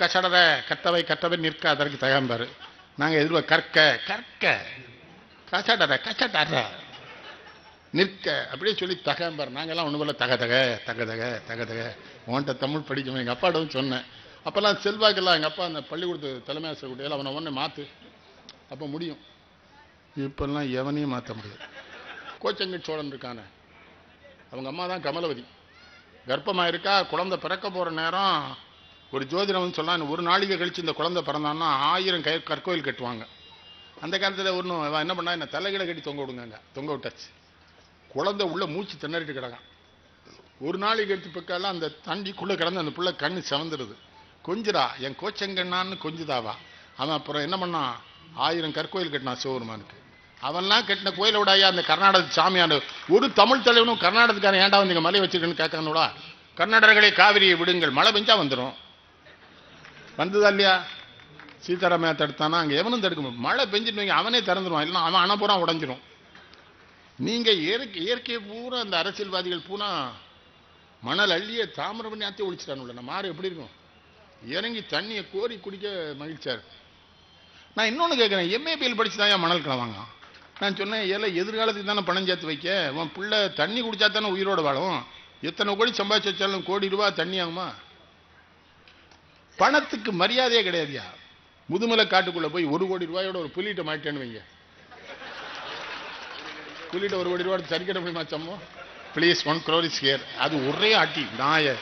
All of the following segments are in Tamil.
கசடர கத்தவை கத்தவை நிற்க அதற்கு தகம்பாரு நாங்கள் எதிர்பார்க்க கற்க கற்க. கசடர கசடர நிற்க அப்படியே சொல்லி தகம்பார் நாங்கள்லாம் ஒன்று போல தக தக தக தக தக தக. உன்கிட்ட தமிழ் படிக்கணும். எங்கள் அப்பாட்ட சொன்னேன். அப்போல்லாம் செல்வாக்கெல்லாம் எங்கள் அப்பா அந்த பள்ளிக்கூடத்து தலைமை ஆசிரியர் கூட்டியால் அவனை ஒன்றே மாற்று அப்போ முடியும். இப்பெல்லாம் எவனையும் மாற்ற முடியாது. கோச்சங்கி சோழன் இருக்கானே. அவங்க அம்மா தான் கமலவதி. கர்ப்பமாக இருக்கா குழந்தை பிறக்க போகிற நேரம் ஒரு ஜோதிடம் வந்து சொன்னால் ஒரு நாளிகை கழித்து இந்த குழந்தை பிறந்தான்னா ஆயிரம் கை கற்கோயில் கட்டுவாங்க. அந்த காலத்தில் ஒன்றும் என்ன பண்ணா என்ன தலைகளை கட்டி தொங்க விடுங்க தொங்க விட்டாச்சு. குழந்தை உள்ளே மூச்சு திணறிட்டு கிடக்கான். ஒரு நாளைக்கு எடுத்து பக்கால அந்த தண்டிக்குள்ளே கிடந்து அந்த பிள்ளை கண்ணு செவந்துருது. கொஞ்சிரா என் கோச்சங்கண்ணான்னு கொஞ்சுதாவா? அவன் அப்புறம் என்ன பண்ணான் ஆயிரம் கற்கோயில் கட்டினான் சிவபெருமானுக்கு அவன்லாம் கட்டின கோயிலோடாயா விடாயா அந்த கர்நாடக சாமியான ஒரு தமிழ் தலைவனும் கர்நாடகத்துக்கான ஏன்டா வந்து இங்கே மலை வச்சிருக்கேன்னு கேட்கணுடா கர்நாடகர்களே காவிரியை விடுங்கள். மழை பெஞ்சா வந்துடும் வந்ததா இல்லையா? சீதாராமையா தடுத்தானா அங்கே எவனும் தடுக்க முடியும் மழை பெஞ்சிட்டு வைங்க அவனே திறந்துருவான். இல்லைன்னா அவன் அனப்புறம் உடஞ்சிரும். நீங்கள் இயற்கை இயற்கையை பூரா அந்த அரசியல்வாதிகள் பூனா மணல் அள்ளிய தாமிரபரணி ஆத்தி ஒழிச்சிட்டானுல்ல. நம்ம மாறு எப்படி இருக்கும்? இறங்கி தண்ணியை கோரி குடிக்க மகிழ்ச்சியார் நான் இன்னொன்று கேட்குறேன் எம்ஏபிஎல் படித்து தான் ஏன் மணல் கிளவாங்க நான் சொன்னேன் ஏல எதிர்காலத்துக்கு தானே பணம் சேர்த்து வைக்க? உன் பிள்ளை தண்ணி குடித்தா தானே உயிரோடு வாழும்? எத்தனை கோடி சம்பாதிச்சு வச்சாலும் கோடி ரூபா தண்ணி ஆகுமா? பணத்துக்கு மரியாதையே கிடையாதுயா? முதுமலை காட்டுக்குள்ள போய் ஒரு கோடி ரூபாயோட ஒரு புலிட்ட மாட்டேன்னு வைங்க. புலிட்ட ஒரு கோடி ரூபாய் சரிக்கிட முடியுமா சம்மோ please one crore is here அது ஒரே ஆட்டி நாய.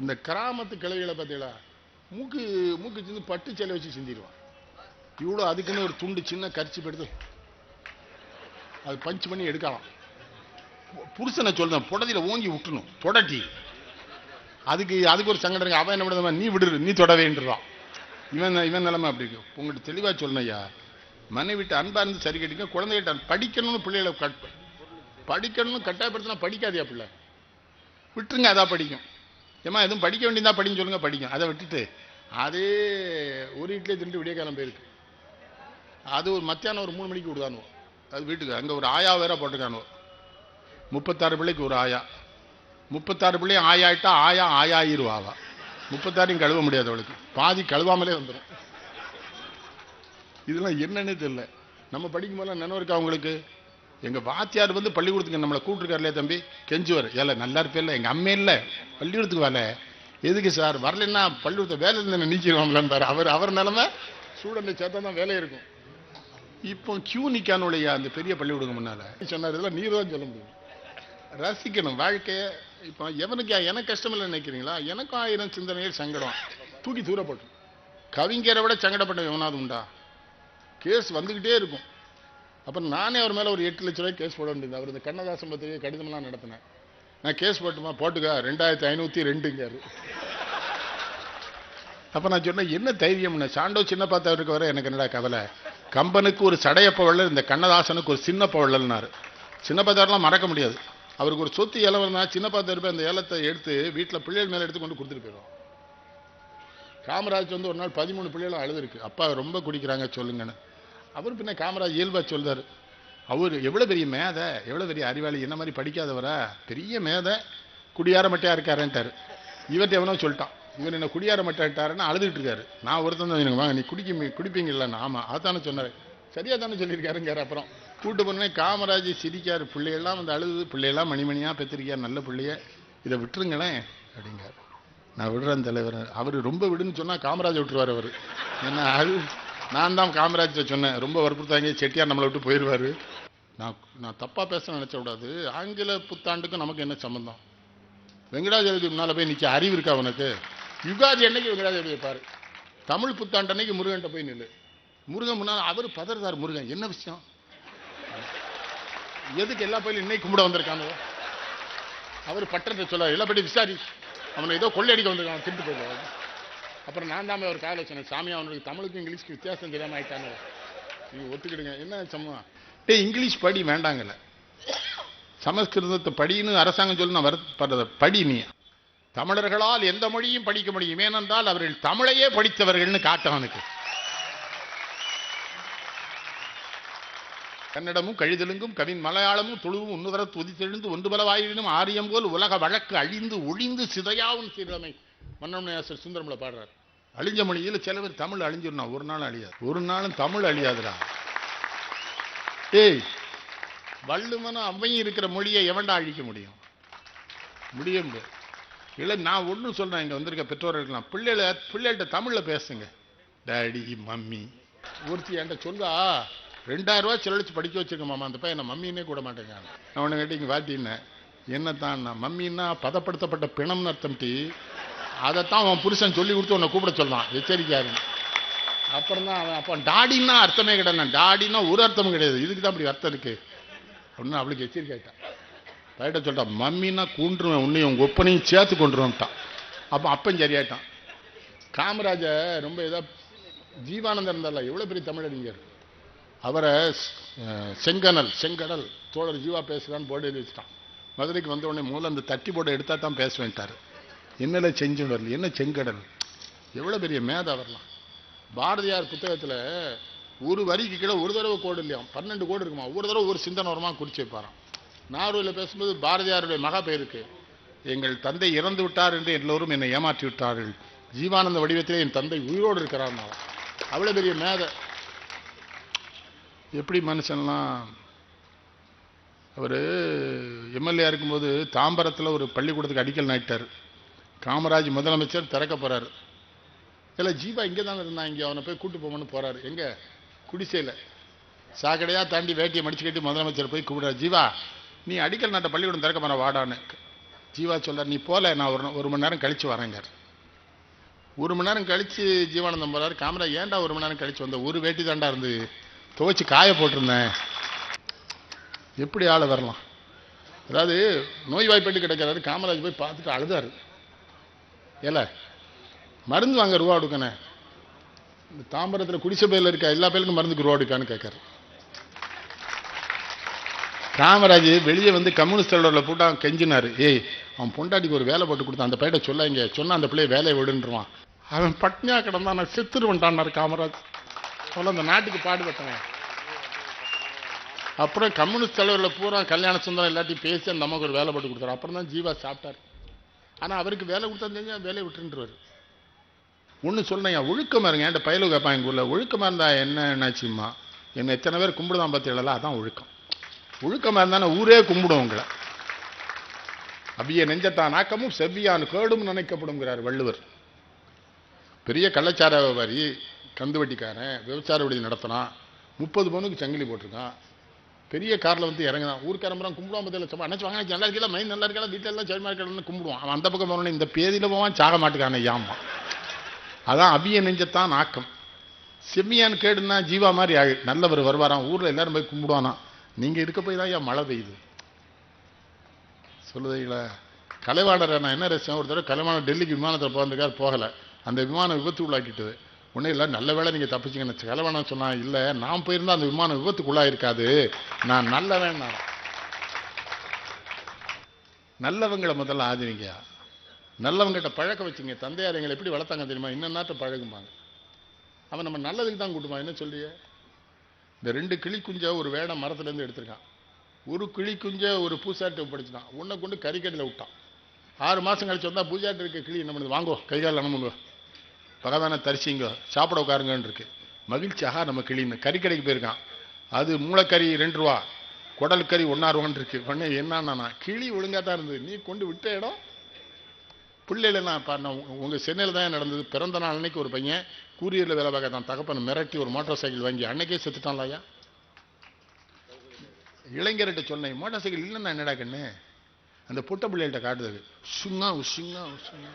இந்த கிராமத்து கிளைகளை பார்த்தீங்களா மூக்கு மூக்கு சிந்து பட்டு செலை வச்சு சிந்திடுவான். இவ்வளோ அதுக்குன்னு ஒரு துண்டு சின்ன கரிச்சி எடுத்து அது பஞ்ச் பண்ணி எடுக்கலாம். புருஷனை சொல்றேன் புடதியில் ஓங்கி விட்டுணும் தொடட்டி அதுக்கு அதுக்கு ஒரு சங்கடம் இருக்கு. அவன் என்ன பண்ணுறா நீ விடுறது நீ தொடவேன்றான். இவன் இவன் நிலைமை அப்படி இருக்கு. உங்கள்கிட்ட தெளிவாக சொல்லணையா மனைவிட்டு அன்பாக இருந்து சரி கட்டிங்க குழந்தைகிட்ட படிக்கணும்னு பிள்ளைகளை கட் படிக்கணும்னு கட்டாயப்படுத்தினா படிக்காதியா பிள்ளை? விட்டுருங்க அதான் படிக்கும். ஏமா எதுவும் படிக்க வேண்டியதா படின்னு சொல்லுங்க படிக்கும். அதை விட்டுட்டு அதே ஒரு இட்லி திண்டு விடிய காலம் போயிருக்கு. அது ஒரு மத்தியானம் ஒரு மூணு மணிக்கு விடுதானுவோம் அது வீட்டுக்கு அங்கே ஒரு ஆயா வேற போட்டுக்கானுவோம் முப்பத்தாறு பிள்ளைக்கு ஒரு ஆயா. முப்பத்தாறு பிள்ளையும் ஆயாயிட்டா ஆயா ஆயாயிருவாவா? முப்பத்தாறையும் கழுவ முடியாது அவளுக்கு. பாதி கழுவாமலே வந்துடும் இதெல்லாம் என்னன்னே தெரியல. நம்ம படிக்கும் போதெல்லாம் நினைவு இருக்கா அவங்களுக்கு எங்கள் வாத்தியார் வந்து பள்ளிக்கூடத்துக்கு நம்மளை கூப்பிட்டுருக்காருலே தம்பி? கெஞ்சுவார். ஏல நல்லா இருப்பேல்ல. எங்கள் அம்மே இல்லை. பள்ளிக்கூடத்துக்கு வரல. எதுக்கு சார்? வரலைன்னா பள்ளிக்கூடத்தை வேலை இருந்து நீக்கிடுவாங்களான்னு அவர் அவர் நிலமை ஸ்டூடெண்ட்டை சேர்த்தா தான் வேலை இருக்கும். இப்போ கியூ நிக்கானுடைய அந்த பெரிய பள்ளிக்கூடம் முன்னால். சொன்னார் இதெல்லாம் நீர் தான் சொல்ல முடியும். ரசிக்கணும். வாழ்க்கையை இப்போ எவனுக்கு எனக்கு கஷ்டம் இல்லை நினைக்கிறீங்களா? எனக்கும் ஆயிரம் சிந்தனைகள் சங்கடம். தூக்கி தூர கவிஞரை விட சங்கடப்பட்ட எவனாவது உண்டா? கேஸ் வந்துக்கிட்டே இருக்கும். அப்புறம் நானே அவர் மேலே ஒரு எட்டு லட்ச ரூபாய் கேஸ் போட வேண்டியது. அவர் இந்த கண்ணதாசன் பத்திரிகை கடிதமெல்லாம் நடத்தினேன். நான் கேஸ் போட்டுமா? போட்டுக்க. ரெண்டாயிரத்தி ஐநூற்றி ரெண்டுங்காரு அப்போ நான் சொன்னேன் என்ன தைரியம்னு சாண்டோ சின்ன பார்த்தவருக்கு வர எனக்கு என்னடா கவலை? கம்பனுக்கு ஒரு சடையப்ப வள்ளல் இந்த கண்ணதாசனுக்கு ஒரு சின்ன பவள்ளல்னாரு சின்ன பார்த்தாரெலாம் மறக்க முடியாது. அவருக்கு ஒரு சொத்து ஏலம் இருந்தா சின்ன பார்த்து அந்த ஏலத்தை எடுத்து வீட்டில் பிள்ளைகள் மேலே எடுத்து கொண்டு கொடுத்துட்டு போயிடும். காமராஜ் வந்து ஒரு நாள் பதிமூணு பிள்ளைகளும் அழுதுருக்கு. அப்பா ரொம்ப குடிக்கிறாங்க சொல்லுங்கன்னு. அவர் பின்ன காமராஜ் இயல்பாக சொல்றாரு. அவர் எவ்வளோ பெரிய மேதை எவ்வளோ பெரிய அறிவாளி என்ன மாதிரி படிக்காதவரா? பெரிய மேதை குடியார மட்டையா இருக்காருன்ட்டாரு. இவர்கிட்ட எவனோ சொல்லிட்டான். இவர் என்ன குடியார மட்டாட்டாருன்னு அழுதுகிட்டு இருக்காரு. நான் ஒருத்தன் தான் எனக்கு வாங்க நீ குடிக்க குடிப்பீங்கல்ல ஆமா அதானே சொன்னார். சரியா தானே சொல்லியிருக்காருங்காரு அப்புறம். கூட்டு போனே காமராஜ் சிரிக்காரு. பிள்ளையெல்லாம் வந்து அழுது பிள்ளையெல்லாம் மணிமணியாக பெற்றிருக்கார் நல்ல பிள்ளைய. இதை விட்டுருங்களேன் அப்படிங்காரு நான் விடுறேன் தலைவர். அவர் ரொம்ப விடுன்னு சொன்னால் காமராஜ் விட்டுருவார் அவர். ஏன்னா அது நான் தான் காமராஜை சொன்னேன். ரொம்ப வற்புறுத்தாங்க செட்டியார் நம்மளை விட்டு போயிடுவாரு. நான் நான் தப்பாக பேச நினச்சக்கூடாது. ஆங்கில புத்தாண்டுக்கும் நமக்கு என்ன சம்மந்தம் வெங்கடாஜலபதி முன்னால் போய் நிற்க அறிவு இருக்கா உனக்கு? யுகாதி அன்னைக்கு வெங்கடாஜலபதியை பாரு தமிழ் புத்தாண்டு அன்னைக்கு முருகன்ட்ட போய் நில்லு. முருகன் முன்னால் அவர் பதறுதார் முருகன். என்ன விஷயம்? எதுக்கு எல்லா பயிலும் இன்னைக்கு கும்பிட வந்திருக்காங்க? அவர் பட்டத்தை சொல்ல எல்லா படி விசாரி. அவனை ஏதோ கொள்ளையடிக்க வந்திருக்கான் திருட்டு போயிடுவாங்க அப்புறம் நான் தான் ஒரு காலை சொன்னேன் சாமி அவனுக்கு தமிழுக்கும் இங்கிலீஷ்க்கு வித்தியாசம் தெரியாம ஆயிட்டானு. நீங்க ஒத்துக்கிடுங்க. என்ன சம்மா டேய் இங்கிலீஷ் படி வேண்டாங்கல்ல. சமஸ்கிருதத்தை படின்னு அரசாங்கம் சொல்லி நான் வர படி நீ. தமிழர்களால் எந்த மொழியும் படிக்க முடியும். ஏனென்றால் அவர்கள் தமிழையே படித்தவர்கள்னு காட்டும் கன்னடமும் கழிதெலுங்கும் கவின் மலையாளமும் துளுவும் உன்னுதர துதித்தெழுந்து ஒன்று பலவாயினும் ஆரியம் போல் உலக வழக்கு அழிந்து ஒழிந்து சிதையாவும் சீரமை மன்னமணியாசர் சுந்தரமில் பாடுறார். அழிஞ்ச மொழியில் சில பேர் தமிழ் அழிஞ்சிடணும் ஒரு நாள் அழியாது. ஒரு நாளும் தமிழ் அழியாதுடா. ஏய் வள்ளுவனும் அவையும் இருக்கிற மொழியை எவன்டா அழிக்க முடியும்? முடியும் இல்லை நான் ஒன்றும் சொல்றேன். இங்க வந்திருக்க பெற்றோர்களுக்கெல்லாம் பிள்ளைகளை பிள்ளைகள்கிட்ட தமிழ்ல பேசுங்க. டேடி மம்மி ஒருத்தி என்கிட்ட சொல்லா ரெண்டாயிரம் ரூபா செலவழிச்சு படிக்க வச்சிருக்க மாமா அந்த பையன் மம்மின்னே கூட மாட்டேங்க நான் உன்னை கேட்டு இங்கே என்ன? என்னத்தான் மம்மின்னா பதப்படுத்தப்பட்ட பிணம்னு அர்த்தம் டீ. அதைத்தான் அவன் புருஷன் சொல்லி கொடுத்து உன்னை கூப்பிட சொல்லலாம் எச்சரிக்கையாரு. அப்புறம் தான் அவன் அப்போ டாடின்னா அர்த்தமே கிடையாது. டாடின்னா ஒரு அர்த்தமும் கிடையாது. இதுக்கு தான் அப்படி அர்த்தம் இருக்கு. அப்படின்னு அவளுக்கு எச்சரிக்கை ஆயிட்டான் பையிட்ட சொல்லிட்டான் மம்மின்னா கூண்டுருவேன் உன்னையும் உங்கள் ஒப்பனையும் சேர்த்து கொண்டுருவான்ட்டான். அப்போ அப்பன் சரியாயிட்டான். காமராஜர் ரொம்ப இதாக ஜீவானந்தர் இருந்தால எவ்வளோ பெரிய தமிழறிஞர். அவரை செங்கனல் செங்கடல் தோழர் ஜீவா பேசுகிறான்னு போர்டு எழுதி வச்சுட்டான். மதுரைக்கு வந்த உடனே மூலம் அந்த தட்டி போர்டை எடுத்தால் தான் பேசுவேன்ட்டார் என்னல செஞ்சு வரல என்ன செங்கடல்? எவ்வளோ பெரிய மேதை வரலாம் பாரதியார் புத்தகத்தில் ஒரு வரிக்கு கீழே ஒரு தடவை கோடு இல்லையா பன்னெண்டு கோடு இருக்குமா? ஒரு தடவை ஒரு சிந்தனை வருமா குறிச்சு வைப்பாராம். நாகூரில் பேசும்போது பாரதியாருடைய மகா பெயருக்கு எங்கள் தந்தை இறந்து விட்டார் என்று எல்லோரும் என்னை ஏமாற்றி விட்டார்கள். ஜீவானந்த வடிவத்திலே என் தந்தை உயிரோடு இருக்கிறார் அவ்வளோ பெரிய மேதை. எப்படி மனுஷன்லாம் அவர் எம்எல்ஏ இருக்கும்போது தாம்பரத்தில் ஒரு பள்ளிக்கூடத்துக்கு அடிக்கல் நாட்டிட்டார் காமராஜ் முதலமைச்சர் திறக்க போகிறார் இல்லை ஜீவா இங்கே தான் இருந்தான் இங்கே அவனை போய் கூட்டு போகணும்னு போகிறார் எங்கே? குடிசையில். சாக்கடையாக தாண்டி வேட்டியை மடிச்சு கட்டி முதலமைச்சர் போய் கூப்பிடுறாரு ஜீவா நீ அடிக்கல் நாட்டை பள்ளிக்கூடம் திறக்க போகிற வாடான்னு. ஜீவா சொல்கிறார் நீ போகல நான் ஒரு ஒரு மணி நேரம் கழித்து வரேங்க ஒரு மணி நேரம் கழித்து ஜீவானந்தம் போகிறார் காமராஜ் ஏன்டா ஒரு மணி நேரம் கழிச்சு வந்த? ஒரு வேட்டி தாண்டா இருந்து துவைச்சி காய போட்டிருந்தேன். எப்படி ஆளை வரலாம்? அதாவது நோய் வாய்ப்பட்டு கிடைக்கிறாரு காமராஜ் போய் பார்த்துட்டு அழுதாரு. ஏல மருந்து வாங்க ரூபா கொடுக்கணே. இந்த தாம்பரத்தில் குடிசை பேரில் இருக்க எல்லா பேருக்கும் மருந்துக்கு ரூபா எடுக்கான்னு கேட்குறாரு காமராஜ் வெளியே வந்து கம்யூனிஸ்ட் தலைவரில் போட்டான் கெஞ்சினாரு. ஏய் அவன் பொண்டாட்டிக்கு ஒரு வேலை போட்டு கொடுத்தான் அந்த பையனை சொல்லாங்க சொன்னால் அந்த பிள்ளைய வேலையை விடுன்றான் அவன் பட்னியா கிடந்தான் நான் செத்துருவன்ட்டான்னாரு காமராஜ். சொல்ல அந்த நாட்டுக்கு பாடுபட்டவன். அப்புறம் கம்யூனிஸ்ட் தலைவரில் பூரா கல்யாண சுந்தரம் எல்லாத்தையும் பேசி அந்த அம்மாவுக்கு ஒரு வேலை போட்டு கொடுத்தாரு. அப்புறம் தான் ஜீவா சாப்பிட்டார். ஆனால் அவருக்கு வேலை கொடுத்தா தெரிஞ்சு வேலையை விட்டுருவார் ஒன்று சொன்னேன் ஒழுக்கமாக இருங்க என்கிட்ட பயலு கேட்பான் எங்கள் ஊரில் ஒழுக்கமாக இருந்தால் என்ன என்னாச்சும்மா? என்ன எத்தனை பேர் கும்பிடுதான் பார்த்தீங்களா அதான் ஒழுக்கம். ஒழுக்கமாக இருந்தானே ஊரே கும்பிடும் உங்களை. அவ்விய நெஞ்சத்தான் ஆக்கமும் செவ்வியான் கேடும் நினைக்கப்படுங்கிறார் வள்ளுவர். பெரிய கள்ளச்சார வியாபாரி கந்து வட்டிக்காரன் விபச்சார விடுதி நடத்தினான். முப்பது பவுனுக்கு சங்கிலி போட்டிருக்கான். பெரிய காரில் வந்து இறங்கினான் ஊருக்காரம்பரம் கும்பிடுவான் பதில் சும்மா அண்ணாச்சி வாங்க நல்லா இருக்கல மைண்ட் நல்லா இருக்கல வீட்டில் எல்லாம் சரிமா இருக்கலன்னு கும்பிடுவான். அவன் அந்த பக்கம் போனோடனே இந்த பேதியில் போவான் சாக மாட்டுக்கான யாமா அதான் அபிய நெஞ்சத்தான் ஆக்கம். செம்மியான் கேடுனா ஜீவா மாதிரி ஆகி. நல்லவர் வருவாராம். ஊரில் எல்லாரும் போய் கும்பிடுவானா? நீங்கள் இருக்க போய் தான் ஏன் மழை பெய்யுது. சொல்லுதீங்களா கலைவாணரை நான் என்ன ரசிச்சேன்? ஒரு தடவை கலைவாணர் டெல்லிக்கு விமானத்தில் போகிறதுக்காக போகலை. அந்த விமானம் விபத்து உள்ளாக்கிட்டது. ஒன்றும் இல்லை நல்ல வேளை நீங்கள் தப்பிச்சிங்கன்னு வேணாம் சொன்னால் இல்லை நான் போயிருந்தால் அந்த விமானம் விபத்துக்குள்ளாயிருக்காது. நான் நல்லவன் நான். நல்லவங்களை முதல்ல ஆதரிங்க. நல்லவங்கிட்ட பழக்க வச்சுங்க. தந்தையார் எங்களை எப்படி வளர்த்தாங்க தெரியுமா? இன்னும் பழகுமாங்க அவன் நம்ம நல்லதுக்கு தான் கூட்டுமா? என்ன சொல்லியே? இந்த ரெண்டு கிளி குஞ்சை ஒரு வேடை மரத்துலேருந்து எடுத்திருக்கான். ஒரு கிளி குஞ்சை ஒரு பூசாட்டை படிச்சுட்டான் உன்னை கொண்டு கறிக்கடையில் விட்டான். ஆறு மாதம் கழிச்சு வந்தால் பூஜாட்டு இருக்க கிளி என்ன பண்ணுது? வாங்கோ கை காலில் நம்ம பண்ணுவோம் பகவானை தரிசிங்க சாப்பிட உட்காருங்கன்னு இருக்கு. மகிழ்ச்சியாக நம்ம கிளின்னு கறிக்கடைக்கு போயிருக்கான். அது மூளைக்கறி ரெண்டு ரூபா. குடல் கறி ஒன்றா ரூபான்னு இருக்கு. உடனே என்னன்னா கிளி ஒழுங்காக தான் இருந்தது. நீ கொண்டு விட்ட இடம். பிள்ளைல நான் இப்போ உங்கள் சென்னையில் தான் நடந்தது. பிறந்த நாள் அன்னைக்கு ஒரு பையன் கூரியரில் வேலை பார்க்க தான் தகப்பன் மிரட்டி ஒரு மோட்டார் சைக்கிள் வாங்கி அன்னைக்கே செத்துட்டான்ல ஐயா. இளைஞர்கிட்ட சொன்னேன் மோட்டார் சைக்கிள் இல்லைன்னா என்னடா கண்ணு? அந்த புட்ட பிள்ளைகிட்ட காட்டுது சுங்கா உசுங்கா உசுங்கா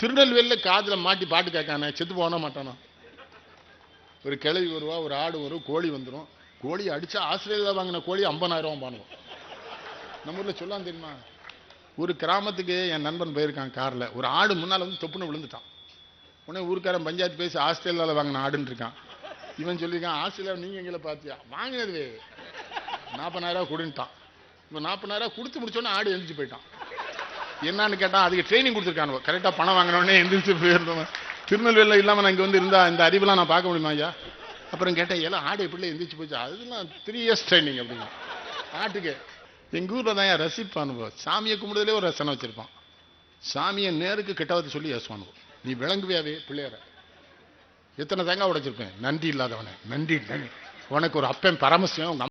திருநெல்வேலியில் காதில் மாட்டி பாட்டு கேட்கானே செத்து போனா மாட்டானா? ஒரு கிளவி வருவா ஒரு ஆடு வரும் கோழி வந்துடும் கோழி அடித்தா ஆஸ்திரேலியாவில் வாங்கின கோழி ஐம்பதாயிரம் பண்ணுவோம் நம்ம ஊரில் சொல்லலாம் தெரியுமா? ஒரு கிராமத்துக்கு என் நண்பன் போயிருக்கான் காரில். ஒரு ஆடு முன்னால் வந்து தொப்புன்னு விழுந்துட்டான். உடனே ஊருக்காரன் பஞ்சாயத்து பேசி ஆஸ்திரேலியாவில் வாங்கின ஆடுன்னு இருக்கான். இவன் சொல்லியிருக்கான் ஆஸ்திரேலியாவில் நீங்கள் எங்களை பார்த்தியா வாங்கினது. நாற்பதாயிரம் கொடுன்ட்டான். இவன் நாற்பதாயிரம் கொடுத்து முடிச்சோன்னே ஆடு எழுந்துச்சு போயிட்டான். என்னன்னு கேட்டால் அதுக்கு ட்ரைனிங் கொடுத்துருக்காங்க. கரெக்டாக பணம் வாங்கினோடனே எந்திரிச்சு போயிருந்தோம் திருநெல்வேலியில் இல்லாமல் நான் இங்கே வந்து இருந்தா இந்த அறிவுலாம் நான் பார்க்க முடியுமா ஐயா? அப்புறம் கேட்டேன் எல்லாம் ஆடு எப்படி எந்திரிச்சு போச்சு? அதெல்லாம் த்ரீ இயர்ஸ் ட்ரைனிங் அப்படிங்க ஆட்டுக்கு. எங்கள் ஊரில் தான் ஏன் ரசிப்பானுவோ சாமியை கும்பிடுதலே ஒரு ரசனை வச்சுருப்பான். சாமியை நேருக்கு கெட்டவத்தை சொல்லி ஏசுவானுவோ நீ விளங்குவியாவே பிள்ளையார? எத்தனை தேங்காய் உடைச்சிருப்பேன்? நன்றி இல்லாதவனே. நன்றி நன்றி. உனக்கு ஒரு அப்பன் பரமசிவம் உங்க